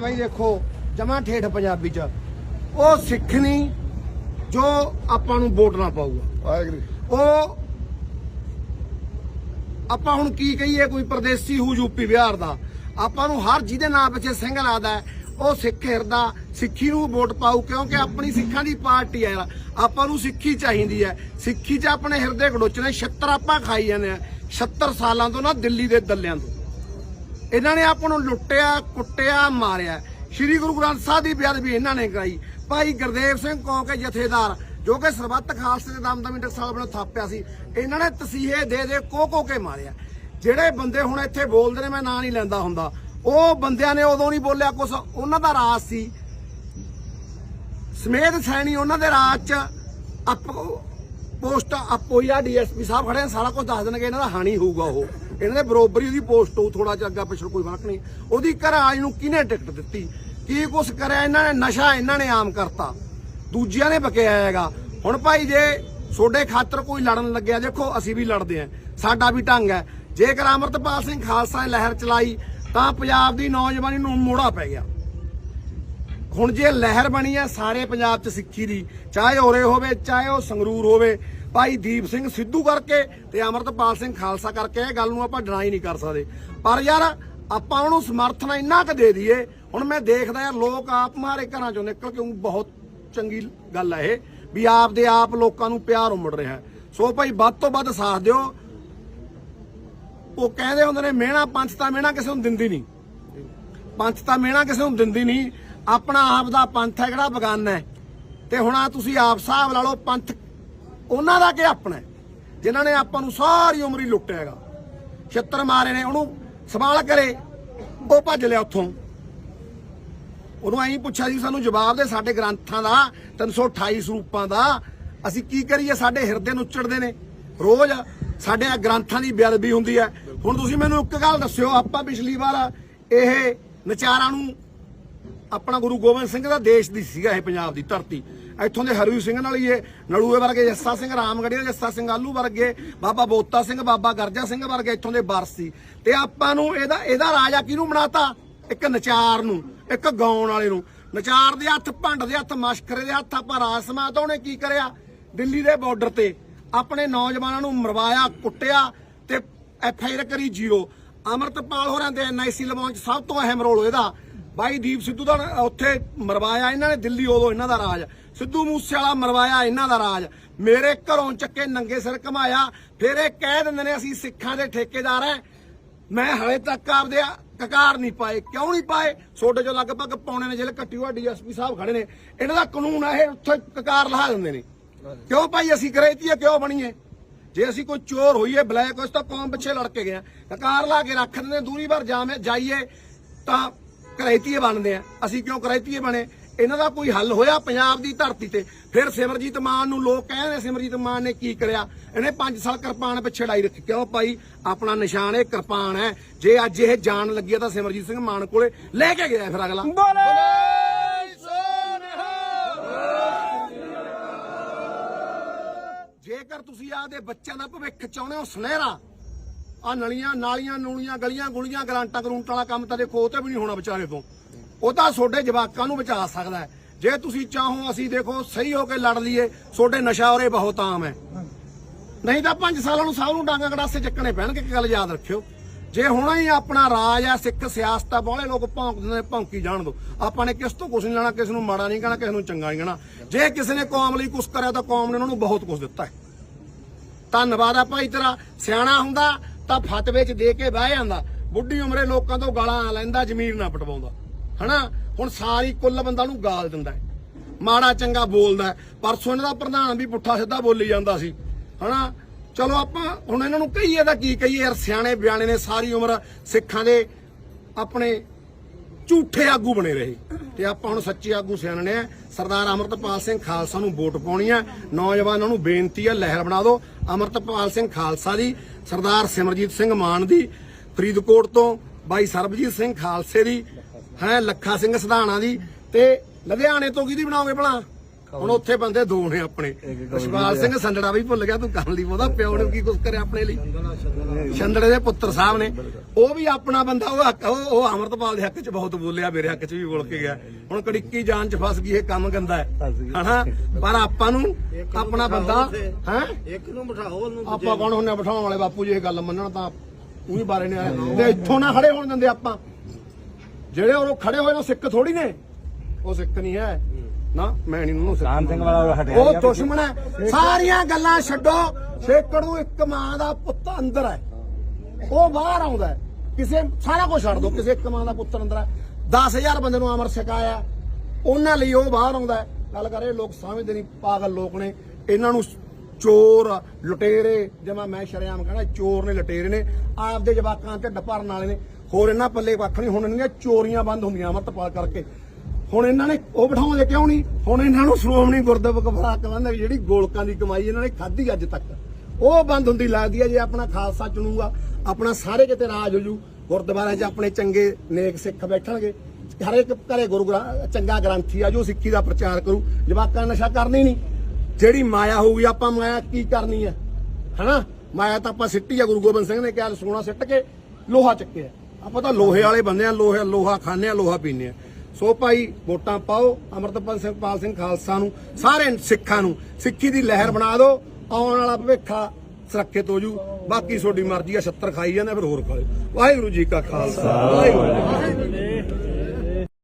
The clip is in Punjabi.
ਬਾਈ ਦੇਖੋ ਜਮਾ ਠੇਠ ਪੰਜਾਬੀ ਚ। ਉਹ ਸਿੱਖ ਨਹੀਂ ਜੋ ਆਪਾਂ ਨੂੰ ਵੋਟ ਨਾ ਪਾਊਗਾ। ਵਾਹਿਗੁਰੂ ਉਹ ਆਪਾਂ ਹੁਣ ਕੀ ਕਹੀਏ ਕੋਈ ਪਰਦੇਸੀ ਹੂ ਯੂਪੀ ਬਿਹਾਰ ਦਾ। ਆਪਾਂ ਨੂੰ ਹਰ ਜਿਹਦੇ ਨਾਂ ਪਿੱਛੇ ਸਿੰਘ ਲਾਦਾ ਹੈ, ਉਹ ਸਿੱਖ ਹਿਰਦਾ ਸਿੱਖੀ ਨੂੰ ਵੋਟ ਪਾਊ ਕਿਉਂਕਿ ਆਪਣੀ ਸਿੱਖਾਂ ਦੀ ਪਾਰਟੀ ਹੈ। ਆਪਾਂ ਨੂੰ ਸਿੱਖੀ ਚਾਹੀਦੀ ਹੈ। ਸਿੱਖੀ 'ਚ ਆਪਣੇ ਹਿਰਦੇ ਗੜੋਚਣੇ 76 ਆਪਾਂ ਖਾਈ ਜਾਂਦੇ ਆ 76 ਸਾਲਾਂ ਤੋਂ ਨਾ ਦਿੱਲੀ ਦੇ ਦੱਲਿਆਂ ਤੋਂ। ਇਹਨਾਂ ਨੇ ਆਪਾਂ ਨੂੰ ਲੁੱਟਿਆ, ਕੁੱਟਿਆ, ਮਾਰਿਆ। ਸ੍ਰੀ ਗੁਰੂ ਗ੍ਰੰਥ ਸਾਹਿਬ ਦੀ ਬੇਅਦਬੀ ਇਹਨਾਂ ਨੇ ਕਰਾਈ। ਭਾਈ ਗੁਰਦੇਵ ਸਿੰਘ ਕੌਂਕੇ ਜਥੇਦਾਰ, ਜੋ ਕਿ ਸਰਬੱਤ ਖਾਲਸੇ ਦੇ ਦਮ ਦਮੀ ਟਕਸਾਲ ਵੱਲੋਂ ਥਾਪਿਆ ਸੀ। ਇਹਨਾਂ ਨੇ ਤਸੀਹੇ ਦੇ ਦੇ ਕੋ ਕੋ ਕੇ ਮਾਰਿਆ। ਜਿਹੜੇ ਬੰਦੇ ਹੁਣ ਇੱਥੇ ਬੋਲਦੇ ਨੇ, ਮੈਂ ਨਾਂ ਨਹੀਂ ਲੈਂਦਾ ਹੁੰਦਾ। ਉਹ ਬੰਦਿਆਂ ਨੇ ਉਦੋਂ ਨਹੀਂ ਬੋਲਿਆ ਕੁਛ। ਉਹਨਾਂ ਦਾ ਰਾਜ ਸੀ। ਸਮੇਤ ਸੈਣੀ ਉਹਨਾਂ ਦੇ ਰਾਜ ਚ ਅਪ ਪੋਸਟ ਅਪ ਹੋਈ ਆ ਡੀਐਸਪੀ ਸਾਹਿਬ ਖੜੇ ਸਾਰਾ ਕੁਝ ਦੱਸ ਦੇਣਗੇ, ਇਹਨਾਂ ਦਾ ਹਾਨੀ ਹੋਊਗਾ ਉਹ। ਇਹਨਾਂ ਦੇ ਬਰੋਬਰੀ ਉਹਦੀ ਪੋਸਟ ਹੋਊ ਥੋੜਾ ਜਿਹਾ ਅੱਗਾ ਪਿਛੜ ਕੋਈ ਫ਼ਰਕ ਨਹੀਂ। ਉਹਦੀ ਘਰਾਜ ਨੂੰ ਕਿਹਨੇ ਟਿਕਟ ਦਿੱਤੀ? ਕੀ ਕੁਛ ਕਰਿਆ? ਇਹਨਾਂ ਨੇ ਨਸ਼ਾ ਇਹਨਾਂ ਨੇ ਆਮ ਕਰਤਾ। ਦੂਜਿਆਂ ਨੇ ਬਕਿਆ ਹੈਗਾ। ਹੁਣ ਭਾਈ ਜੇ ਤੁਹਾਡੇ ਖਾਤਰ ਕੋਈ ਲੜਨ ਲੱਗਿਆ, ਦੇਖੋ, ਅਸੀਂ ਵੀ ਲੜਦੇ ਆਂ ਸਾਡਾ ਵੀ ਢੰਗ ਹੈ। ਜੇਕਰ ਅਮਰਤਪਾਲ ਸਿੰਘ ਖਾਲਸਾ ਨੇ ਲਹਿਰ ਚਲਾਈ, ਤਾਂ ਪੰਜਾਬ ਦੀ ਨੌਜਵਾਨੀ ਨੂੰ ਮੋੜਾ ਪੈ ਗਿਆ। ਹੁਣ ਜੇ ਲਹਿਰ ਬਣੀ ਹੈ, ਸਾਰੇ ਪੰਜਾਬ 'ਚ ਸਿੱਖੀ ਦੀ, ਚਾਹੇ ਔਰੇ ਹੋਵੇ, ਚਾਹੇ ਉਹ ਸੰਗਰੂਰ ਹੋਵੇ ਭਾਈ ਦੀਪ ਸਿੰਘ ਸਿੱਧੂ ਕਰਕੇ ਤੇ ਅਮਰਤਪਾਲ ਸਿੰਘ ਖਾਲਸਾ ਕਰਕੇ ਇਹ ਗੱਲ ਨੂੰ ਆਪਾਂ ਡਿਨਾਈ ਨਹੀਂ ਕਰ ਸਕਦੇ। ਪਰ ਯਾਰ ਆਪਾਂ ਉਹਨੂੰ ਸਮਰਥਨ ਇੰਨਾ ਕੁ ਦੇ ਦਈਏ, ਹੁਣ ਮੈਂ ਦੇਖਦਾ ਯਾਰ ਲੋਕ ਆਪ ਮਾਰੇ ਘਰਾਂ ਚੋਂ ਨਿਕਲ ਕੇ ਬਹੁਤ ਚੰਗੀ ਗੱਲ ਹੈ ਇਹ, ਵੀ ਆਪ ਦੇ ਆਪ ਲੋਕਾਂ ਨੂੰ ਪਿਆਰ ਉਮੜ ਰਿਹਾ। ਸੋ ਭਾਈ ਵੱਧ ਤੋਂ ਵੱਧ ਸਾਥ ਦਿਓ। ਉਹ ਕਹਿੰਦੇ ਹੁੰਦੇ ਨੇ, ਮਿਹਣਾ ਪੰਥ ਤਾਂ ਮਿਹਣਾ ਕਿਸੇ ਨੂੰ ਦਿੰਦੀ ਨਹੀਂ। ਪੰਥ ਤਾਂ ਮਿਹਣਾ ਕਿਸੇ ਨੂੰ ਦਿੰਦੀ ਨਹੀਂ। ਆਪਣਾ ਆਪ ਦਾ ਪੰਥ ਹੈ ਕਿਹੜਾ, ਬਗਾਨਾ ਹੈ। ਤੇ ਹੁਣ ਆ ਤੁਸੀਂ ਆਪ ਹਿਸਾਬ ਲਾ ਲਓ, ਪੰਥ ਉਹਨਾਂ ਦਾ ਕਿ ਆਪਣਾ ਹੈ, ਜਿਨ੍ਹਾਂ ਨੇ ਆਪਾਂ ਨੂੰ ਸਾਰੀ ਉਮਰ ਹੀ ਲੁੱਟਿਆ ਹੈਗਾ। ਛੱਤਰ ਮਾਰੇ ਨੇ ਉਹਨੂੰ ਸਵਾਲ ਕਰੇ ਉਹ ਭੱਜ ਲਿਆ ਉੱਥੋਂ। ਉਹਨੂੰ ਐਂ ਪੁੱਛਿਆ ਸੀ ਸਾਨੂੰ ਜਵਾਬ ਦੇ ਸਾਡੇ ਗ੍ਰੰਥਾਂ ਦਾ 328 ਸਰੂਪਾਂ ਦਾ। ਅਸੀਂ ਕੀ ਕਰੀਏ ਸਾਡੇ ਹਿਰਦੇ ਨੂੰ ਉੱਚੜਦੇ ਨੇ। ਰੋਜ਼ ਸਾਡੇ ਆ ਗ੍ਰੰਥਾਂ ਦੀ ਬੇਅਦਬੀ ਹੁੰਦੀ ਹੈ। ਹੁਣ ਤੁਸੀਂ ਮੈਨੂੰ ਇੱਕ ਗੱਲ ਦੱਸਿਓ ਆਪਾਂ ਪਿਛਲੀ ਵਾਰ ਇਹ ਨਚਾਰਾਂ ਨੂੰ ਆਪਣਾ ਗੁਰੂ ਗੋਬਿੰਦ ਸਿੰਘ ਦਾ ਦੇਸ਼ ਦੀ ਸੀਗਾ ਇਹ ਪੰਜਾਬ ਦੀ ਧਰਤੀ। ਇੱਥੋਂ ਦੇ ਹਰਵੀ ਸਿੰਘ ਨਾਲ ਹੀ ਇਹ ਨਲੂਏ ਵਰਗੇ, ਜੱਸਾ ਸਿੰਘ ਰਾਮਗੜੀਆ ਜੱਸਾ ਸਿੰਘ ਆਲੂ ਵਰਗੇ, ਬਾਬਾ ਬੋਤਾ ਸਿੰਘ, ਬਾਬਾ ਗਰਜਾ ਸਿੰਘ ਵਰਗੇ ਇੱਥੋਂ ਦੇ ਵਾਰਸ। ਤੇ ਆਪਾਂ ਨੂੰ ਇਹਦਾ ਇਹਦਾ ਰਾਜਾ ਕਿਹਨੂੰ ਬਣਾਤਾ? ਇੱਕ ਨਚਾਰ ਨੂੰ, ਇੱਕ ਗਾਉਣ ਵਾਲੇ ਨੂੰ। ਨਚਾਰ ਦੇ ਹੱਥ, ਭੰਡ ਦੇ ਹੱਥ, ਮਸ਼ਕਰੇ ਦੇ ਹੱਥ, ਆਪਾਂ ਰਾਜ ਸਮਾਤ ਉਹਨੇ ਕੀ ਕਰਿਆ? ਦਿੱਲੀ ਦੇ ਬਾਰਡਰ ਤੇ ਆਪਣੇ ਨੌਜਵਾਨਾਂ ਨੂੰ ਮਰਵਾਇਆ, ਕੁੱਟਿਆ ਤੇ ਐਫ ਆਈ ਆਰ ਕਰੀ ਜ਼ੀਰੋ। ਅਮਰਤਪਾਲ ਹੋਰਾਂ ਦੇ ਐਨਆਈਸੀ ਲਵਾਉਣ ਚ ਸਭ ਤੋਂ ਅਹਿਮ ਰੋਲ ਇਹਦਾ। ਬਾਈ ਦੀਪ ਸਿੱਧੂ ਦਾ ਉੱਥੇ ਮਰਵਾਇਆ ਇਹਨਾਂ ਨੇ, ਦਿੱਲੀ ਉਦੋਂ ਇਹਨਾਂ ਦਾ ਰਾਜ। ਸਿੱਧੂ ਮੂਸੇਵਾਲਾ ਮਰਵਾਇਆ ਇਹਨਾਂ ਦਾ ਰਾਜ। ਮੇਰੇ ਘਰੋਂ ਚੱਕੇ ਨੰਗੇ ਸਿਰ ਘਮਾਇਆ। ਫਿਰ ਇਹ ਕਹਿ ਦਿੰਦੇ ਨੇ ਅਸੀਂ ਸਿੱਖਾਂ ਦੇ ਠੇਕੇਦਾਰ ਐ। ਮੈਂ ਹਲੇ ਤੱਕ ਆਪਦੇ ਕਕਾਰ ਨਹੀਂ ਪਾਏ। ਕਿਉਂ ਨਹੀਂ ਪਾਏ? ਛੋਟੇ ਜੋ ਲਗਭਗ ਪੌਣੇ ਨੇ ਜਿਹੜੇ ਕੱਟੀ ਹੋਆ ਡੀਐਸਪੀ ਸਾਹਿਬ ਖੜੇ ਨੇ। ਇਹਨਾਂ ਦਾ ਕਾਨੂੰਨ ਹੈ ਇਹ, ਉੱਥੇ ਕਕਾਰ ਲਹਾ ਦਿੰਦੇ ਨੇ। ਕਿਉਂ ਭਾਈ ਅਸੀਂ ਕਰੇਤੀਏ ਕਿਉਂ ਬਣੀਏ? ਜੇ ਅਸੀਂ ਕੋਈ ਚੋਰ ਹੋਈਏ, ਬਲੈਕ ਉਸ ਤਾਂ ਕੌਮ ਪਿੱਛੇ ਲੜ ਕੇ ਗਏ ਆ। ਕਕਾਰ ਲਾ ਕੇ ਰੱਖ ਦਿੰਦੇ ਦੂਰੀ ਭਰ ਜਾਵੇਂ, ਜਾਈਏ, ਤਾਂ ਕਰੇਤੀਏ ਬਣਦੇ ਆ। ਅਸੀਂ ਕਿਉਂ ਕਰੇਤੀਏ ਬਣੇ? ਇਹਨਾਂ ਦਾ ਕੋਈ ਹੱਲ ਹੋਇਆ ਪੰਜਾਬ ਦੀ ਧਰਤੀ ਤੇ? ਫਿਰ ਸਿਮਰਜੀਤ ਮਾਨ ਨੂੰ ਲੋਕ ਕਹਿੰਦੇ ਸਿਮਰਜੀਤ ਮਾਨ ਨੇ ਕੀ ਕਰਿਆ? ਇਹਨੇ 5 ਸਾਲ ਕਿਰਪਾਨ ਪਿੱਛੇ ਡਾਈ ਰੱਖੀ। ਕਿਉਂ ਭਾਈ? ਆਪਣਾ ਨਿਸ਼ਾਨ ਇਹ ਕਿਰਪਾਨ ਹੈ। ਜੇ ਅੱਜ ਇਹ ਜਾਣ ਲੱਗੀ ਆ ਤਾਂ ਸਿਮਰਜੀਤ ਸਿੰਘ ਮਾਨ ਕੋਲੇ ਲੈ ਕੇ ਗਿਆ ਫਿਰ ਅਗਲਾ। ਜੇਕਰ ਤੁਸੀਂ ਆਪਦੇ ਬੱਚਿਆਂ ਦਾ ਭਵਿੱਖ ਚਾਹੁੰਦੇ ਹੋ ਸੁਨਹਿਰਾ ਆ ਨਲੀਆਂ ਨਾਲੀਆਂ ਨੂਲੀਆਂ ਗਲੀਆਂ ਗੁਲੀਆਂ ਗਰਾਂਟਾਂ ਗਰੂੰਟਾਂ ਵਾਲਾ ਕੰਮ ਤਾਂ ਦੇਖੋ ਉਹ ਤੇ ਵੀ ਨਹੀਂ ਹੋਣਾ ਵਿਚਾਰੇ ਤੋਂ। ਉਹ ਤਾਂ ਤੁਹਾਡੇ ਜਵਾਕਾਂ ਨੂੰ ਬਚਾ ਸਕਦਾ ਹੈ। ਜੇ ਤੁਸੀਂ ਚਾਹੋ ਅਸੀਂ ਦੇਖੋ ਸਹੀ ਹੋ ਕੇ ਲੜ ਲਈਏ, ਤੁਹਾਡੇ ਨਸ਼ਾ ਉਰੇ ਬਹੁਤ ਆਮ ਹੈ। ਨਹੀਂ ਤਾਂ 5 ਸਾਲਾਂ ਨੂੰ ਸਭ ਨੂੰ ਡਾਂਗਾ ਗੜਾਸੇ ਚੱਕਣੇ ਪੈਣਗੇ, ਇੱਕ ਗੱਲ ਯਾਦ ਰੱਖਿਓ। ਜੇ ਹੁਣ ਹੀ ਆਪਣਾ ਰਾਜ ਆ ਸਿੱਖ ਸਿਆਸਤ ਆ, ਬਾਹਲੇ ਲੋਕ ਭੌਂਕਦੇ ਨੇ, ਭੌਂਕੀ ਜਾਣ ਦੋ। ਆਪਾਂ ਨੇ ਕਿਸ ਤੋਂ ਕੁਝ ਨਹੀਂ ਲੈਣਾ, ਕਿਸ ਨੂੰ ਮਾੜਾ ਨਹੀਂ ਕਹਿਣਾ, ਕਿਸੇ ਨੂੰ ਚੰਗਾ ਨਹੀਂ ਕਹਿਣਾ। ਜੇ ਕਿਸੇ ਨੇ ਕੌਮ ਲਈ ਕੁਝ ਕਰਿਆ ਤਾਂ ਕੌਮ ਨੇ ਉਹਨਾਂ ਨੂੰ ਬਹੁਤ ਕੁਝ ਦਿੱਤਾ ਹੈ। ਧੰਨਵਾਦ ਆ ਭਾਈ ਤੇਰਾ। ਸਿਆਣਾ ਹੁੰਦਾ ਤਾਂ ਫਤਵੇ ਚ ਦੇ ਕੇ ਬਹਿ ਜਾਂਦਾ। ਬੁੱਢੀ ਉਮਰੇ ਲੋਕਾਂ ਤੋਂ ਗਾਲਾਂ ਲੈਂਦਾ, ਜ਼ਮੀਰ ਨਾ ਪਟਵਾਉਂਦਾ। ਹਨਾ? ਹੁਣ ਸਾਰੀ ਕੁੱਲ ਬੰਦਾ ਨੂੰ ਗਾਲ ਦਿੰਦਾ ਹੈ। ਮਾੜਾ ਚੰਗਾ ਬੋਲਦਾ ਹੈ। ਪਰਸੋਂ ਇਹਨਾਂ ਦਾ ਪ੍ਰਧਾਨ ਵੀ ਪੁੱਠਾ ਸਿੱਧਾ ਬੋਲੀ ਜਾਂਦਾ ਸੀ। ਹਨਾ? ਚਲੋ ਆਪਾਂ ਹੁਣ ਇਹਨਾਂ ਨੂੰ ਕਹੀਏ ਤਾਂ ਕੀ ਕਹੀਏ? ਯਾਰ ਸਿਆਣੇ ਬਿਆਣੇ ਨੇ, ਸਾਰੀ ਉਮਰ ਸਿੱਖਾਂ ਦੇ ਆਪਣੇ ਝੂਠੇ ਆਗੂ ਬਣੇ ਰਹੇ। ਤੇ ਆਪਾਂ ਹੁਣ ਸੱਚੇ ਆਗੂ ਸਿਆਣਨੇ ਆ। ਸਰਦਾਰ ਅਮਰਤਪਾਲ ਸਿੰਘ ਖਾਲਸਾ ਨੂੰ ਵੋਟ ਪਾਉਣੀ ਆ। ਨੌਜਵਾਨਾਂ ਨੂੰ ਬੇਨਤੀ ਆ, ਲਹਿਰ ਬਣਾ ਦਿਓ। ਅਮਰਤਪਾਲ ਸਿੰਘ ਖਾਲਸਾ ਦੀ, ਸਰਦਾਰ ਸਿਮਰਜੀਤ ਸਿੰਘ ਮਾਨ ਦੀ, ਫਰੀਦਕੋਟ ਤੋਂ ਬਾਈ ਸਰਬਜੀਤ ਸਿੰਘ ਖਾਲਸੇ ਦੀ ਹੈ ਲੱਖਾ ਸਿੰਘ ਸਧਾਣਾ ਦੀ ਤੇ ਲੁਧਿਆਣੇ ਤੋਂ ਕਿਹਦੀ ਬਣਾਓਗੇ ਭਲਾ? ਹੁਣ ਉੱਥੇ ਬੰਦੇ ਦੋ ਨੇ ਆਪਣੇ। ਇਸ਼ਪਾਲ ਸਿੰਘ ਸੰਡੜਾ ਵੀ ਭੁੱਲ ਗਿਆ ਤੂੰ ਕਰਨ ਲਈ ਉਹਦਾ ਪਿਓ ਨੇ ਕੀ ਕੁਝ ਕਰਿਆ ਆਪਣੇ ਲਈ? ਛੰਦੜੇ ਦੇ ਪੁੱਤਰ ਸਾਹਿਬ ਨੇ। ਉਹ ਵੀ ਆਪਣਾ ਬੰਦਾ ਉਹ ਉਹ ਅਮਰਤਪਾਲ ਦੇ ਹੱਕ 'ਚ ਬਹੁਤ ਬੋਲਿਆ ਮੇਰੇ ਹੱਕ 'ਚ ਵੀ ਬੋਲ ਕੇ ਗਿਆ। ਹੁਣ ਕੜਿੱਕੀ ਜਾਨ 'ਚ ਫਸ ਗਈ ਇਹ ਕੰਮ ਗੰਦਾ ਹੈ। ਹਨਾ? ਪਰ ਆਪਾਂ ਨੂੰ ਆਪਣਾ ਬੰਦਾ ਹੈ? ਇੱਕ ਨੂੰ ਬਿਠਾਓ ਉਹਨੂੰ ਆਪਾਂ ਕੌਣ ਹੁੰਨੇ ਬਿਠਾਉਣ ਵਾਲੇ ਬਾਪੂ ਜੀ ਇਹ ਗੱਲ ਮੰਨਣ ਤਾਂ ਉਹੀ ਬਾਰੇ ਨੇ ਆਏ। ਤੇ ਇੱਥੋਂ ਨਾ ਖੜੇ ਹੋਣ ਦਿੰਦੇ ਆਪਾਂ। ਜਿਹੜੇ ਉਹ ਖੜੇ ਹੋਏ ਨੇ ਸਿੱਖ ਥੋੜੀ ਨੇ। ਉਹ ਸਿੱਖ ਨਹੀਂ ਹੈ। ਨਾ ਮੈਂ ਨਹੀਂ ਉਹਨੂੰ ਸਿੱਖ ਕਾਨ ਸਿੰਘ ਵਾਲਾ ਹਟਿਆ ਉਹ ਦੁਸ਼ਮਣ ਹੈ। ਸਾਰੀਆਂ ਗੱਲਾਂ ਛੱਡੋ। ਸੇਕੜ ਨੂੰ ਇੱਕ ਮਾਂ ਦਾ ਪੁੱਤ ਅੰਦਰ ਹੈ। ਉਹ ਬਾਹਰ ਆਉਂਦਾ ਹੈ। ਕਿਸੇ ਸਾਰਾ ਕੁਝ ਛੱਡ ਦੋ। ਕਿਸੇ ਇੱਕ ਮਾਂ ਦਾ ਪੁੱਤਰ ਅੰਦਰ ਹੈ। 10000 ਬੰਦੇ ਨੂੰ ਅਮਰ ਛਕਾਇਆ ਉਹਨਾਂ ਲਈ ਉਹ ਬਾਹਰ ਆਉਂਦਾ ਹੈ। ਗੱਲ ਕਰ ਲੋਕ ਸਮਝਦੇ ਨਹੀਂ ਪਾਗਲ ਲੋਕ ਨੇ। ਇਹਨਾਂ ਨੂੰ ਚੋਰ ਲੁਟੇਰੇ ਜਿਵੇਂ ਮੈਂ ਸ਼ਰਿਆਮ ਕਹਿੰਦਾ ਚੋਰ ਨੇ ਲੁਟੇਰੇ ਨੇ। ਆਪਦੇ ਜਵਾਕਾਂ ਤੇ ਭਰਨ ਵਾਲੇ ਨੇ ਹੋਰ ਇਹਨਾਂ ਪੱਲੇ ਕੱਖ ਨਹੀਂ, ਹੁਣ ਇਹਨਾਂ ਚੋਰੀਆਂ ਬੰਦ ਹੁੰਦੀਆਂ ਅਮਰਤਪਾਲ ਕਰਕੇ। ਹੁਣ ਇਹਨਾਂ ਨੇ ਉਹ ਬਿਠਾਉਂਦੇ ਕਿਉਂ ਨਹੀਂ? ਹੁਣ ਇਹਨਾਂ ਨੂੰ ਸ਼੍ਰੋਮਣੀ ਗੁਰਦੁਆਰਾ ਕਬਰਾ ਜਿਹੜੀ ਗੋਲਕਾਂ ਦੀ ਕਮਾਈ ਇਹਨਾਂ ਨੇ ਖਾਧੀ ਅੱਜ ਤੱਕ। ਉਹ ਬੰਦ ਹੁੰਦੀ ਲੱਗਦੀ ਹੈ ਜੇ ਆਪਣਾ ਖਾਲਸਾ ਚੁਣੂਗਾ, ਆਪਣਾ ਸਾਰੇ ਕਿਤੇ ਰਾਜ ਹੋ ਜੂ ਗੁਰਦੁਆਰਿਆਂ 'ਚ ਆਪਣੇ ਚੰਗੇ ਨੇਕ ਸਿੱਖ ਬੈਠਣਗੇ। ਹਰ ਇੱਕ ਘਰੇ ਗੁਰੂ ਗ੍ਰੰਥ, ਚੰਗਾ ਗ੍ਰੰਥੀ ਆ, ਜੋ ਸਿੱਖੀ ਦਾ ਪ੍ਰਚਾਰ ਕਰੂ, ਜਵਾਕਾਂ ਨਸ਼ਾ ਕਰਨੀ ਨਹੀਂ। ਜਿਹੜੀ ਮਾਇਆ ਹੋਊਗੀ, ਆਪਾਂ ਮਾਇਆ ਕੀ ਕਰਨੀ ਹੈ ਹਨਾ? ਮਾਇਆ ਤਾਂ ਆਪਾਂ ਸਿੱਟੀ ਆ, ਗੁਰੂ ਗੋਬਿੰਦ ਸਿੰਘ ਨੇ ਕਿਹਾ, ਸੋਨਾ ਸਿੱਟ ਕੇ, ਲੋਹਾ ਚੱਕਿਆ। ਆਪਾਂ ਤਾਂ ਲੋਹੇ ਵਾਲੇ ਬੰਦੇ ਆ, ਲੋਹੇ, ਲੋਹਾ ਖਾਂਦੇ ਆ, ਲੋਹਾ ਪੀਂਦੇ ਆ। ਸੋ ਭਾਈ, ਵੋਟਾਂ ਪਾਓ, ਅਮਰਤਪਾਲ ਸਿੰਘ, ਪਾਲ ਸਿੰਘ ਖਾਲਸਾ ਨੂੰ, ਸਾਰੇ ਸਿੱਖਾਂ ਨੂੰ, ਸਿੱਖੀ ਦੀ ਲਹਿਰ ਬਣਾ ਦਿਓ, ਆਉਣ ਵਾਲਾ ਭਵਿੱਖਾ ਸੁਰੱਖਿਅਤ ਹੋ ਜੂ। ਬਾਕੀ ਤੁਹਾਡੀ ਮਰਜ਼ੀ ਆ 76 ਖਾਈ ਜਾਂਦੇ ਫਿਰ ਹੋਰ ਖਾਓ ਵਾਹਿਗੁਰੂ ਜੀ ਕਾ ਖਾਲਸਾ, ਵਾਹਿਗੁਰੂ ਜੀ ਕੀ ਫਤਿਹ।